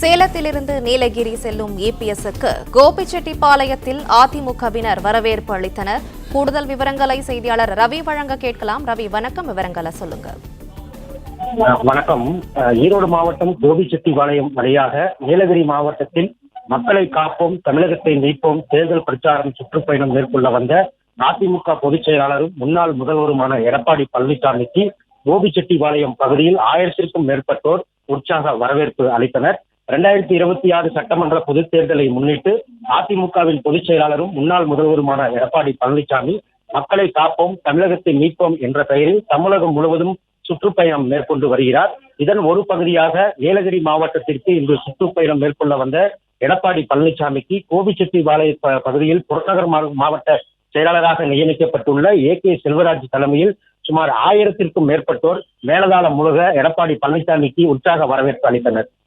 சேலத்திலிருந்து நீலகிரி செல்லும் இபிஎஸ்க்கு கோபிச்செட்டிப்பாளையத்தில் அதிமுகவினர் வரவேற்பு அளித்தனர். கூடுதல் விவரங்களை செய்தியாளர் ரவி வழங்க கேட்கலாம். ரவி வணக்கம். விவரங்களை சொல்லுங்க. வணக்கம். ஈரோடு மாவட்டம் கோபிச்செட்டிப்பாளையம் வழியாக நீலகிரி மாவட்டத்தில் மக்களை காப்போம் தமிழகத்தை மீட்போம் தேர்தல் பிரச்சாரம் சுற்றுப்பயணம் மேற்கொள்ள வந்த அதிமுக பொதுச் செயலாளரும் முன்னாள் முதல்வருமான எடப்பாடி பழனிசாமிக்கு கோபிச்செட்டிப்பாளையம் பகுதியில் ஆயிரத்திற்கும் மேற்பட்டோர் உற்சாக வரவேற்பு அளித்தனர். இரண்டாயிரத்தி இருபத்தி ஆறு சட்டமன்ற பொதுத் தேர்தலை முன்னிட்டு அதிமுகவின் பொதுச் செயலாளரும் முன்னாள் முதல்வருமான எடப்பாடி பழனிசாமி மக்களை காப்போம் தமிழகத்தை மீட்போம் என்ற பெயரில் தமிழகம் முழுவதும் சுற்றுப்பயணம் மேற்கொண்டு வருகிறார். இதன் ஒரு பகுதியாக ஏலகிரி மாவட்டத்திற்கு இன்று சுற்றுப்பயணம் மேற்கொள்ள வந்த எடப்பாடி பழனிசாமிக்கு கோபிச்செட்டிபாளைய ப- பகுதியில் புறநகர் மாவட்ட செயலாளராக நியமிக்கப்பட்டுள்ள ஏ. கே. செல்வராஜ் தலைமையில் சுமார் ஆயிரத்திற்கும் மேற்பட்டோர் மேலதாளம் முழுக எடப்பாடி பழனிசாமிக்கு உற்சாக வரவேற்பு அளித்தனர்.